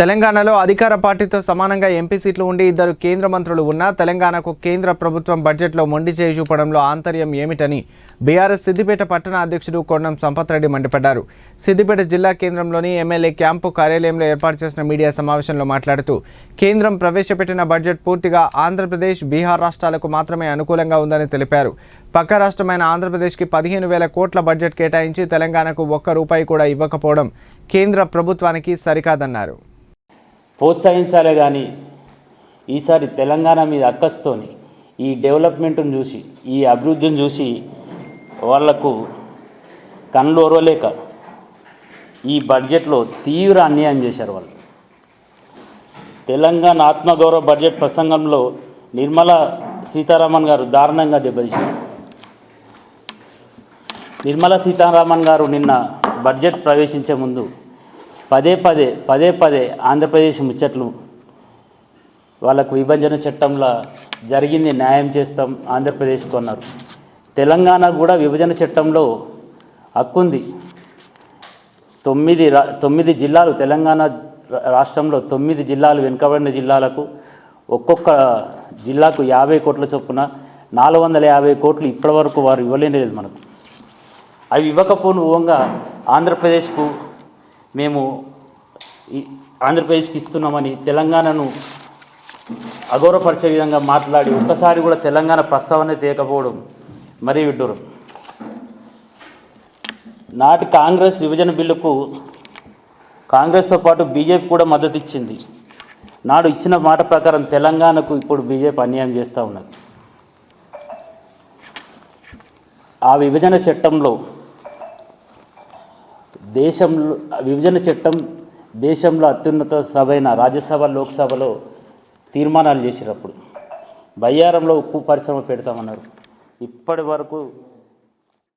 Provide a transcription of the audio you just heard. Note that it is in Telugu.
తెలంగాణలో అధికార పార్టీతో సమానంగా ఎంపీ సీట్లు ఉండి ఇద్దరు కేంద్ర మంత్రులు ఉన్నా తెలంగాణకు కేంద్ర ప్రభుత్వం బడ్జెట్లో మొండి చేయి చూపడంలో ఆంతర్యం ఏమిటని బీఆర్ఎస్ సిద్దిపేట పట్టణ అధ్యక్షుడు కొండం సంపత్ రెడ్డి మండిపడ్డారు. సిద్దిపేట జిల్లా కేంద్రంలోని ఎమ్మెల్యే క్యాంపు కార్యాలయంలో ఏర్పాటు చేసిన మీడియా సమావేశంలో మాట్లాడుతూ కేంద్రం ప్రవేశపెట్టిన బడ్జెట్ పూర్తిగా ఆంధ్రప్రదేశ్ బీహార్ రాష్ట్రాలకు మాత్రమే అనుకూలంగా ఉందని తెలిపారు. పక్క రాష్ట్రమైన ఆంధ్రప్రదేశ్కి పదిహేను వేల కోట్ల బడ్జెట్ కేటాయించి తెలంగాణకు ఒక్క రూపాయి కూడా ఇవ్వకపోవడం కేంద్ర ప్రభుత్వానికి సరికాదన్నారు. ప్రోత్సహించాలే కానీ ఈసారి తెలంగాణ మీద అక్కస్తోని ఈ డెవలప్మెంట్ను చూసి ఈ అభివృద్ధిని చూసి వాళ్ళకు కళ్ళు ఓరవలేక ఈ బడ్జెట్లో తీవ్ర అన్యాయం చేశారు వాళ్ళు. తెలంగాణ ఆత్మగౌరవ బడ్జెట్ ప్రసంగంలో నిర్మలా సీతారామన్ గారు దారుణంగా దెబ్బతీశారు. నిర్మలా సీతారామన్ గారు నిన్న బడ్జెట్ ప్రవేశించే ముందు పదే పదే పదే పదే ఆంధ్రప్రదేశ్ ముచ్చట్లు. వాళ్ళకు విభజన చట్టంలో జరిగింది న్యాయం చేస్తాం ఆంధ్రప్రదేశ్కు అన్నారు. తెలంగాణ కూడా విభజన చట్టంలో హక్కుంది తొమ్మిది రా తొమ్మిది జిల్లాలు తెలంగాణ రాష్ట్రంలో తొమ్మిది జిల్లాలు వెనుకబడిన జిల్లాలకు ఒక్కొక్క జిల్లాకు యాభై కోట్ల చొప్పున నాలుగు వందల యాభై కోట్లు ఇప్పటివరకు వారు ఇవ్వలేదు మనకు. అవి ఇవ్వకపోగా ఆంధ్రప్రదేశ్కు మేము ఆంధ్రప్రదేశ్కి ఇస్తున్నామని తెలంగాణను అగౌరవపరిచే విధంగా మాట్లాడి ఒక్కసారి కూడా తెలంగాణ ప్రస్తావన తీయకపోవడం మరీ విడ్డూరం. నాటి కాంగ్రెస్ విభజన బిల్లుకు కాంగ్రెస్తో పాటు బీజేపీ కూడా మద్దతు ఇచ్చింది నాడు ఇచ్చిన మాట ప్రకారం తెలంగాణకు ఇప్పుడు బీజేపీ అన్యాయం చేస్తూ ఉన్నది. ఆ విభజన చట్టంలో దేశంలో విభజన చట్టం దేశంలో అత్యున్నత సభ అయిన రాజ్యసభ లోక్సభలో తీర్మానాలు చేసినప్పుడు బయ్యారంలో ఉప్పు పరిశ్రమ పెడతామన్నారు. ఇప్పటి వరకు